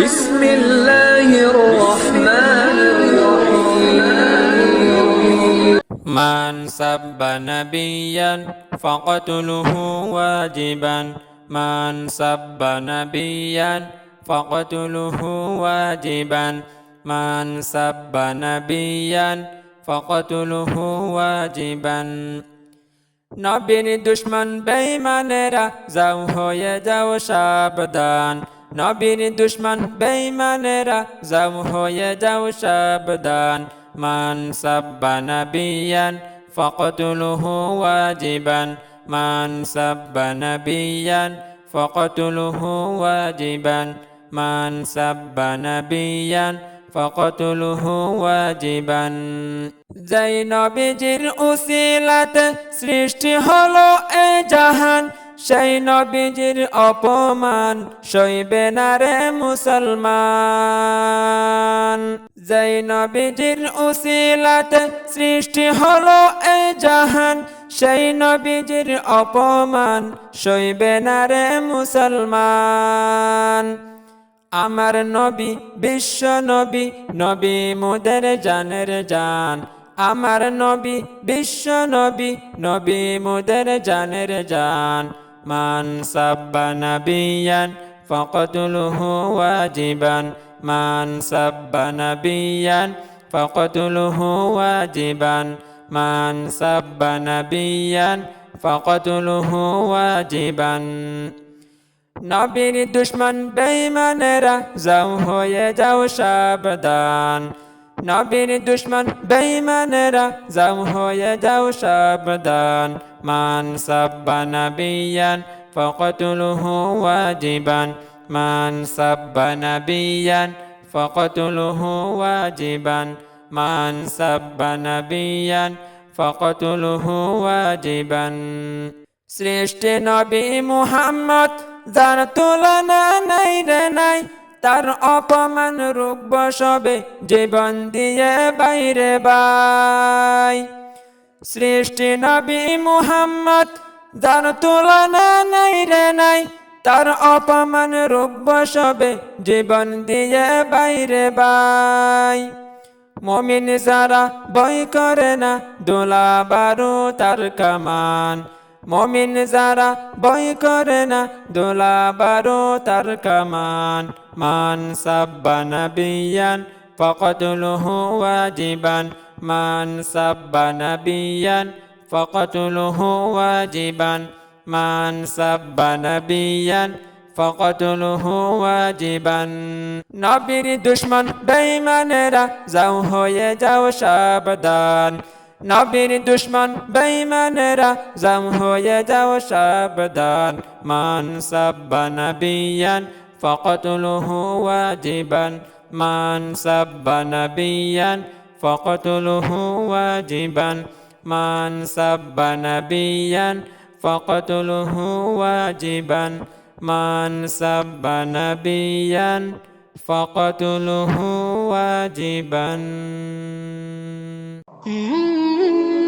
بسم الله الرحمن الرحيم من سب نبيا فقتله واجبا من سب نبيا فقتله واجبا من سب نبيا فقتله واجبا নবীর দুশ্মন বেঈমানেরা যাও হয়ে যাও সাবধান নবীর দুশ্মন বেঈমানেরা যাও হয়ে যাও সাবধান। মান সাব্বা নবিয়ান ফকতুলুহু ওয়াজিবান। মান সাব্বা নবিয়ান ফকতুলুহু ওয়াজিবান। মান সাব্বা নবিয়ান ফকতুলুহু ওয়াজিবান। যাই নবীজির উসিলাতে সৃষ্টি হলো এ জাহান সেই নবীজির অপমান সইবে না রে মুসলমান। যাই নবীজির উসিলাতে সৃষ্টি হলো এ জাহান, সেই নবীজির অপমান সইবে না রে মুসলমান। আমার নবী বিশ্ব নবী নবী মুদের জানের জান। আমার নবী বিশ্ব নবী নবী মুদের জানের জান। মান সাব্বা নবিয়ান ফকতুলুহু ওয়াজিবান মান সাব্বা নবিয়ান ফকতুলুহু ওয়াজিবান মান সাব্বা নবিয়ান ফকতুলুহু ওয়াজিবান নবীর দুশ্মন বেঈমানেরা যাও হয়ে যাও সাবধান নবীর দুশ্মন বেঈমানেরা যাও হয়ে যাও সাবধান মান সাব্বা নবিয়ান ফকতুলুহু ওয়াজিবান। মান সাব্বা নবিয়ান ফকতুলুহু ওয়াজিবান। মান সাব্বা নবিয়ান ফকতুলুহু ওয়াজিবান। সৃষ্টি নবী মুহাম্মদ যার তুলনা নাই রে নাই, তার অপমান রূপ সবে জীবন দিয়ে বাইরে বাই। সৃষ্টি নবী মুহাম্মদ, যার তুলনা নাই রে নাই, তার অপমান রূপ সবে জীবন দিয়ে বাইরে বাই। মমিন যারা বই করে না দোলা বারু তার কামান। মমিন যারা বই করে না দোলা বারো তার কামান। মান সাব্বা নবিয়ান ফকতুলুহু ওয়াজিবান মান সাব্বা নবিয়ান ফকতুলুহু ওয়াজিবান মান সাব্বা নবিয়ান ফকতুলুহু ওয়াজিবান নবীর দুশ্মন বেঈমানেরা যাও হয়ে যাও সাবধান নবীর দুশ্মন বেঈমানেরা যাও হয়ে যাও সাবধান মান সাব্বা নবিয়ান ফকতুলুহু ওয়াজিবান মান সাব্বা নবিয়ান ফকতুলুহু واجبا মান سب نبيا فقتله واجبا মান سب نبيا فقتله واجبا Mm-hmm.